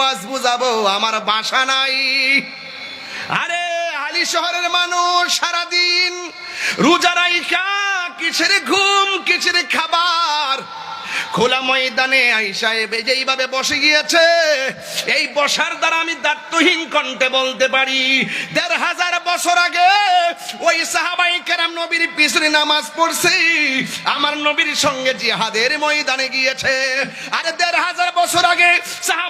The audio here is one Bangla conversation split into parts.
ওয়াজ বুঝাবো, আমার বাসা নাই। আরে আলি শহরের মানুষ সারাদিন রোজা রাইখা, কিসের ঘুম, কিসের খাবার? খোলা ময়দানে আইসা এবে যেইভাবে বসে গিয়েছে, এই বসার দ্বারা আমি দায়িত্বহীন কণ্ঠে বলতে পারি, দেড় হাজার বছর আগে ওই সাহাবাই কেরাম নবীর পিছনে নামাজ পড়ছে, আমার নবীর সঙ্গে জিহাদের ময়দানে গিয়েছে। আরে দেড় হাজার বছর আগে সাহাবাই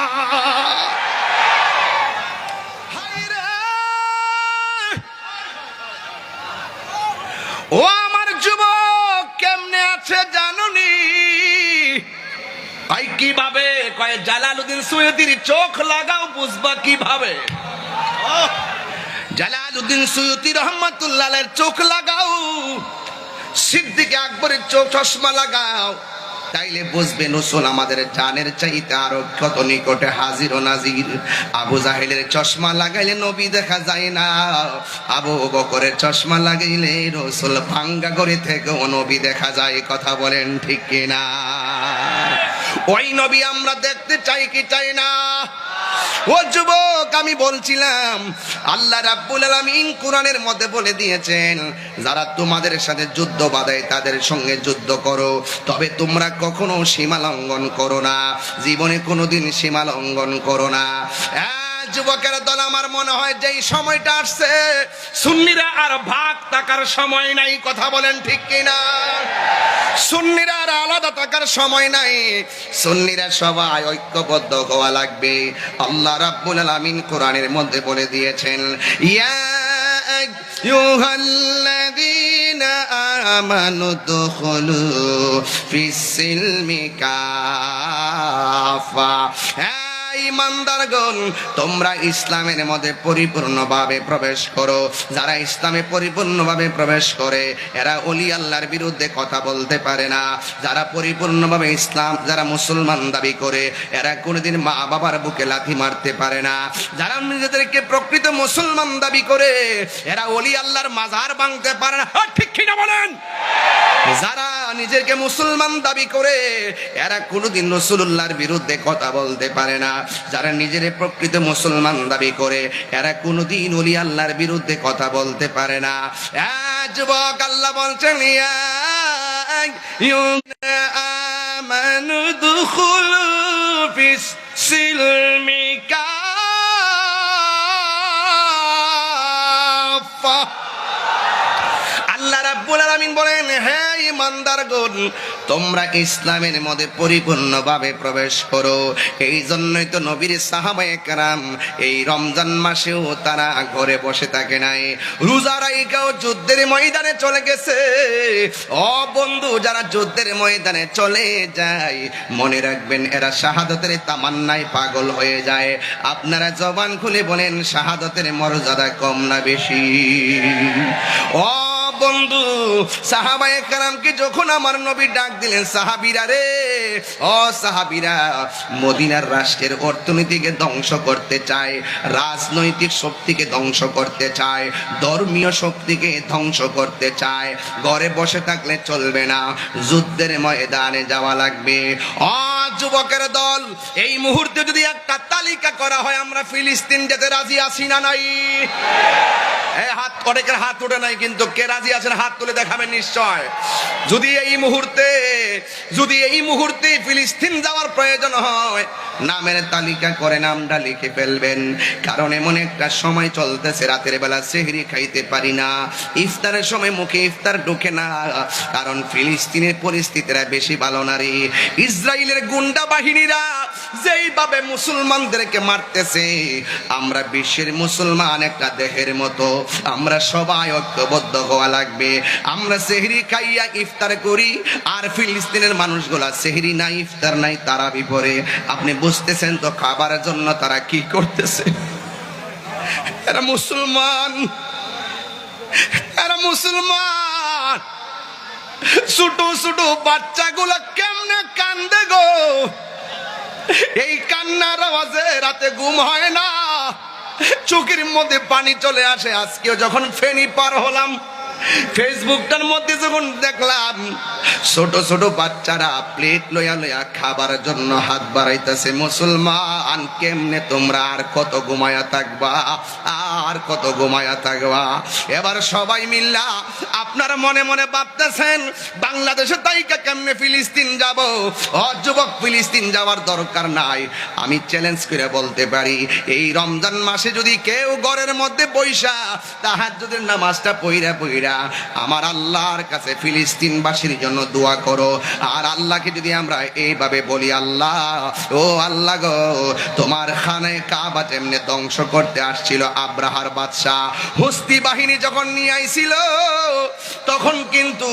ও আমার যুবক, কেমনে আছে জানুনি? তাই কীভাবে? কয় জালালুদ্দিন সুয়েদির চোখ লাগাও, বুঝবা কীভাবে? জালালুদ্দিন সৈয়দি রহমতুল্লাহের চোখ লাগাও, সিদ্দিকে আকবরের চোখ চশমা লাগাও। তাইলে বুঝবে নসুল আমাদের জানের চাইতে আরও কত নিকটে হাজির ও নাজির। আবু জাহেলের চশমা লাগাইলে নবী দেখা যায় না। আবু বকরের চশমা লাগাইলে রসুল ভাঙ্গা করে থেকে নবী দেখা যায়, কথা বলেন ঠিক কিনা? ওই নবী আমরা দেখতে চাই কি চাই না? ও যুবক, আমি বলছিলাম, আল্লাহ রাব্বুল আলামিন কোরআনের মধ্যে বলে দিয়েছেন, যারা তোমাদের সাথে যুদ্ধ বাঁধায় তাদের সঙ্গে যুদ্ধ করো, তবে তোমরা কখনো সীমা লঙ্ঘন করো না, জীবনে কোনোদিন সীমা লঙ্ঘন করো না। যুবকের দল, আমার মনে হয় যেই সময়টা আসছে, সুন্নিরা আর ভাগ থাকার সময় নাই, কথা বলেন ঠিক কিনা? সুন্নিরা আলাদা থাকার সময় নাই। সুন্নিরা সবাই ঐক্যবদ্ধ হওয়া লাগবে। আল্লাহ রাব্বুল আলামিন কোরআনের মধ্যে বলে দিয়েছেন, ইয়া আইয়ুহাল্লাযীনা আমানু দুখুলু ফিস-সিলমি কাফা। হ্যাঁ ইমানদারগণ, তোমরা ইসলামের মধ্যে পরিপূর্ণভাবে প্রবেশ করো। যারা ইসলামে পরিপূর্ণভাবে প্রবেশ করে, এরা অলি আল্লাহর বিরুদ্ধে কথা বলতে পারে না। যারা পরিপূর্ণভাবে ইসলাম, যারা মুসলমান দাবি করে, এরা কোনোদিন মা বাবার বুকে লাথি মারতে পারে না। যারা নিজেদেরকে প্রকৃত মুসলমান দাবি করে, এরা অলি আল্লাহর মাজার ভাঙতে পারে না। ঠিক কিনা বলেন? নিজেকে মুসলমান দাবি করে, এরা কোনোদিন রসুল্লাহর বিরুদ্ধে কথা বলতে পারে না। যারা নিজের প্রকৃত মুসলমান দাবি করে, এরা কোনোদিন অলি আল্লাহর বিরুদ্ধে কথা বলতে পারে না। যুবক, আল্লাহ বলছেন আমানু তোমরা ইসলামের মধ্যে পরিপূর্ণভাবে প্রবেশ করো। এই জন্যই তো নবীর সাহাবায়ে এই রমজান মাসেও তারা ঘরে বসে থাকে নাই। যুদ্ধের ময়দানে চলে গেছে। বন্ধু, যারা যুদ্ধের ময়দানে চলে যায়, মনে রাখবেন এরা শাহাদতের তামান্নায় পাগল হয়ে যায়। আপনারা জবান খুলে বলেন, শাহাদতের মর্যাদা কম না বেশি। বন্ধু, সাহাবায়ে কারামকে যখন আমার নবী ডাক দিলেন, সাহাবীরা রে, ও সাহাবীরা, মদিনার রাষ্ট্রের অর্থনীতিকে ধ্বংস করতে চায়, রাজনৈতিক শক্তিকে ধ্বংস করতে চায়, ধর্মীয় শক্তিকে ধ্বংস করতে চায়, ঘরে বসে থাকলে চলবে না, যুদ্ধের ময়দানে যাওয়া লাগবে। অ যুবকের দল। এই মুহূর্তে যদি একটা তালিকা করা হয়, আমরা ফিলিস্তিন যেতে রাজি আছি না নাই? হাত, অনেকের হাত ওঠে নাই, কিন্তু কে রাজি আছেন? হাত তুলে দেখাবেন নিশ্চয়। যদি এই মুহূর্তে, যদি এই মুহূর্তে ফিলিস্তিন যাওয়ার প্রয়োজন হয়, নামের তালিকা করে নামটা লিখে ফেলবেন। কারণ এমন একটা সময় চলতেছে, রাতের বেলা সেহরি খাইতে পারি না। ইফতারের সময় মুখে ইফতার ঢোকে না। কারণ ফিলিস্তিনের পরিস্থিতিরা বেশি ভালো না রে। ইসরায়েলের গুন্ডা বাহিনীরা যেইভাবে মুসলমানদেরকে মারতেছে, আমরা বিশ্বের মুসলমান একটা দেহের মতো। আমরা সবাই ঐক্যবদ্ধ হওয়া লাগবে। আমরা সেহরি খাইয়া ইফতার করি, আর ফিলিস্তিনের মানুষগুলা সেহরি নাই, ইফতার নাই, তারা বিপরে। আপনি বুঝতেছেন তো খাবারের জন্য তারা কি করতেছে? এরা মুসলমান। এরা মুসলমান। ছোট ছোট বাচ্চাগুলো কেমনে এই কান্নার আওয়াজে রাতে ঘুম হয় না। চোখের মধ্যে পানি চলে আসে। আজকেও যখন ফেনি পার হলাম, ফেসবুকটার মধ্যে যখন দেখলাম, ছোট ছোট বাচ্চারা প্লেট লয়া লয়া খাবার জন্য হাত বাড়াইতেছে। মুসলমান, কেমনে তোমরা আর কত ঘুমায়া থাকবা? আর কত ঘুমায়া থাকবা? এবার সবাই মিল্লা, আপনারা মনে মনে ভাবতেছেন, বাংলাদেশে তাইকা কেমনে ফিলিস্তিন যাব? যুবক, ফিলিস্তিন যাওয়ার দরকার নাই। আমি চ্যালেঞ্জ করে বলতে পারি, এই রমজান মাসে যদি কেউ ঘরের মধ্যে পয়সা তাহার যদি নামাজটা পইরা পইরা আমার আল্লাহর কাছে ফিলিস্তিনবাসীর জন্য দোয়া করো। আর আল্লাহকে যদি আমরা এইভাবে বলি, আল্লাহ, ও আল্লাহ গো, তোমার খানে কাবা তেমনি ধ্বংস করতে আসছিল আব্রাহার বাদশাহ। হস্তি বাহিনী যখন নিয়ে আইছিল, তখন কিন্তু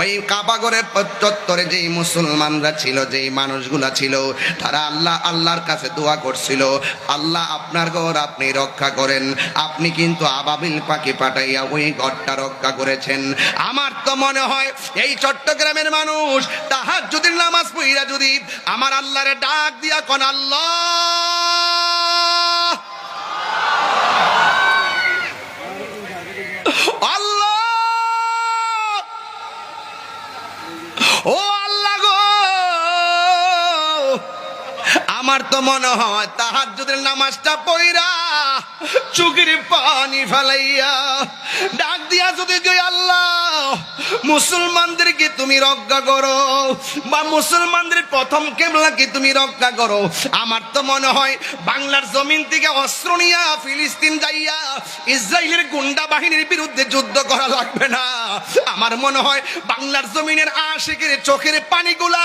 ওই কাবাগরের চত্বরে যেই মুসলমানরা ছিল, যেই মানুষগুলা ছিল, তারা আল্লাহ, আল্লাহর কাছে দোয়া করছিল, আল্লাহ আপনার ঘর আপনি রক্ষা করেন। আপনি কিন্তু আবাবিল পাখি পাঠাইয়া ওই ঘরটা রক্ষা করেছেন। আমার তো মনে হয় এই চট্টগ্রামের মানুষ তাহার যদি নামাজ পইরা যদি আমার আল্লাহরে ডাক দিয়া কোন, আল্লাহ আমার তো মনে হয় তাহার যদি নামাজটা পইরা চুকির পানি ফেলাইয়া ডাক দিয়া যদি আল্লাহ মুসলমানদেরকে তুমি রক্ষা করো বা মুসলমানদের প্রথম কেবলাকে তুমি রক্ষা করো। আমার তো মনে হয় বাংলার জমিন থেকে অস্ত্র নিয়া ফিলিস্তিন যাইয়া ইসরায়েলের গুন্ডা বাহিনীর বিরুদ্ধে যুদ্ধ করা লাগবে না। আমার মনে হয় বাংলার জমিনের আশেকের চোখের পানিগুলা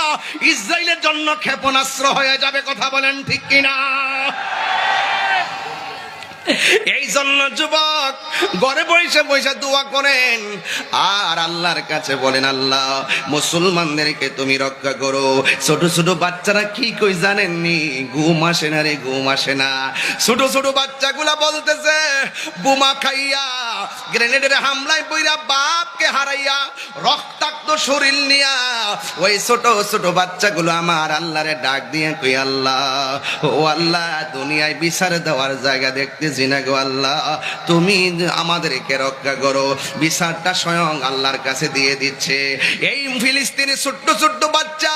ইসরায়েলের জন্য ক্ষেপণাস্ত্র হয়ে যাবে, কথা বলেন ঠিক কিনা? এই জন্য যুবক, ঘরে বসে বসে দোয়া করেন। আর আল্লাহর কাছে বলেন, আল্লাহ, মুসলমানদেরকে তুমি রক্ষা করো। ছোট ছোট বাচ্চারা কি কই জানেননি? ঘুম আসে না রে, ঘুম আসে না। ছোট ছোট বাচ্চাগুলা বলতেছে, বোমা খাইয়া গ্রেনেডের হামলায় বইরা বাপকে হারাইয়া রক্তাক্ত শরীর নিয়া ওই ছোট ছোট বাচ্চাগুলো আমার আল্লাহরে ডাক দিয়ে কই, আল্লাহ, ও আল্লাহ, দুনিয়ায় বিচার দেওয়ার জায়গা দেখতেছি না গো আল্লাহ। তুমি আমাদেরকে রক্ষা করো। বিচারটা স্বয়ং আল্লাহর কাছে দিয়ে দিচ্ছে। এই ফিলিস্তিনি ছোট্ট ছোট্ট বাচ্চা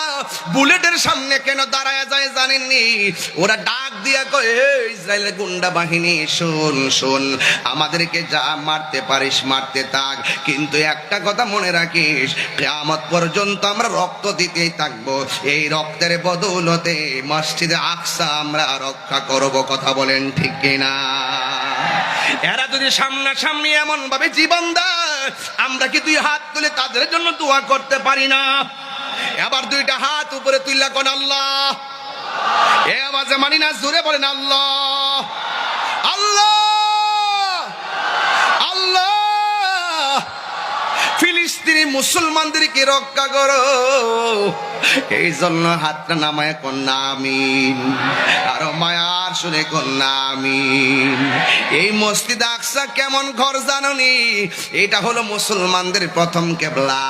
বুলেটের সামনে কেন দাঁড়ায় যায় জানেননি? ওরা ডাক দিয়া কয় ইসরায়েলের গুন্ডা বাহিনী, শোন শোন, আমাদেরকে যা মারতে পারিস, মারতে থাক। কিন্তু একটা কথা মনে রাখিস, কেয়ামত পর্যন্ত আমরা রক্ত দিতেই থাকব। এই রক্তের বদৌলতে মসজিদে আকসা আমরা রক্ষা করব, কথা বলেন ঠিক কিনা? এরা যদি সামনাসামনি এমন ভাবে জীবন দেয়, আমরা কি দুই হাত তুলে তাদের জন্য দোয়া করতে পারি না? এবার দুইটা হাত উপরে তুইলা কোন আল্লাহ? এ আওয়াজে মানি না, জোরে বলেন আল্লাহ। আল্লাহ! আল্লাহ! ফিলিস্তিনি মুসলমানদেরকে রক্ষা করো। এই জন্য হাতটা নামায় কন্যা, আমিন। আরও মায়ার শুনে আমিন। এই মসজিদ আকসা কেমন ঘর জাননি? এটা হলো মুসলমানদের প্রথম কেবলা।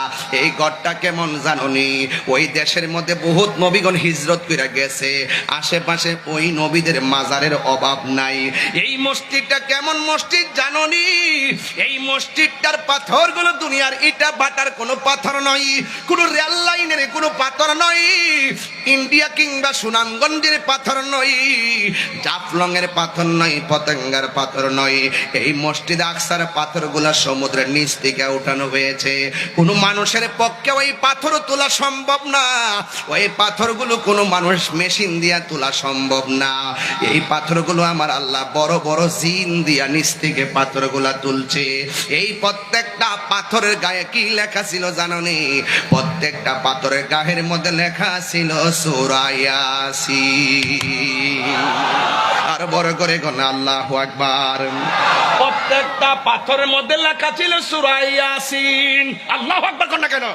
এই ঘরটা কেমন জাননি? ওই দেশের মধ্যে বহুত নবীগণ হিজরত করে গেছে। আশেপাশে ওই নবীদের মাজারের অভাব নাই। এই মসজিদটা কেমন মসজিদ জাননি? এই মসজিদটার পাথরগুলো দুনিয়ার ইটা বাটার কোনো পাথর নয়, কোনো রেল লাইনের কোনো পাথর নয়, ইন্ডিয়া কিংবা সুনামগঞ্জের পাথর নয়। জাফলং এর পাথর নয়, পতঙ্গার পাথর নয়। এই মসজিদ আকসার পাথরগুলা সমুদ্রের নিচ থেকে উঠানো হয়েছে। কোনো মানুষের পক্ষে ওই পাথর তোলা সম্ভব না। ওই পাথরগুলো কোনো মানুষ মেশিন দিয়া তোলা সম্ভব না। এই পাথরগুলো আমার আল্লাহ বড় বড় জিন দিয়া নিচ থেকে পাথরগুলা তুলছে। এই প্রত্যেকটা পাথরের গায়ে কি লেখা ছিল জাননি? প্রত্যেকটা পাথরের গায়ের মধ্যে লেখা ছিল সুরায়াসি আর বড় করে গণ আল্লাহ আকবার। প্রত্যেকটা পাথরের মধ্যে লেখা ছিল সুরাইয়াসিন আল্লাহ আকবার কোন কেন?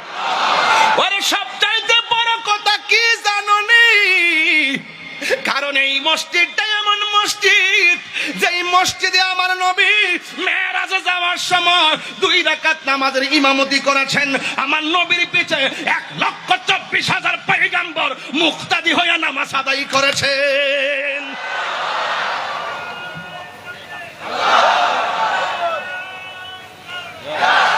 ওরে সবচাইতে বড় কথা কি জাননি? কারণ এই মসজিদটা এমন মসজিদ যেই মসজিদে আমার নবী মেয়েরাজে যাওয়ার সময় দুই রাকাত নামাজের ইমামতি করেছেন, আমার নবীর পিছে এক লক্ষ চব্বিশ হাজার পেগাম্বর মুক্তাদি হইয়া নামাজ আদায়ী করেছেন Yeah.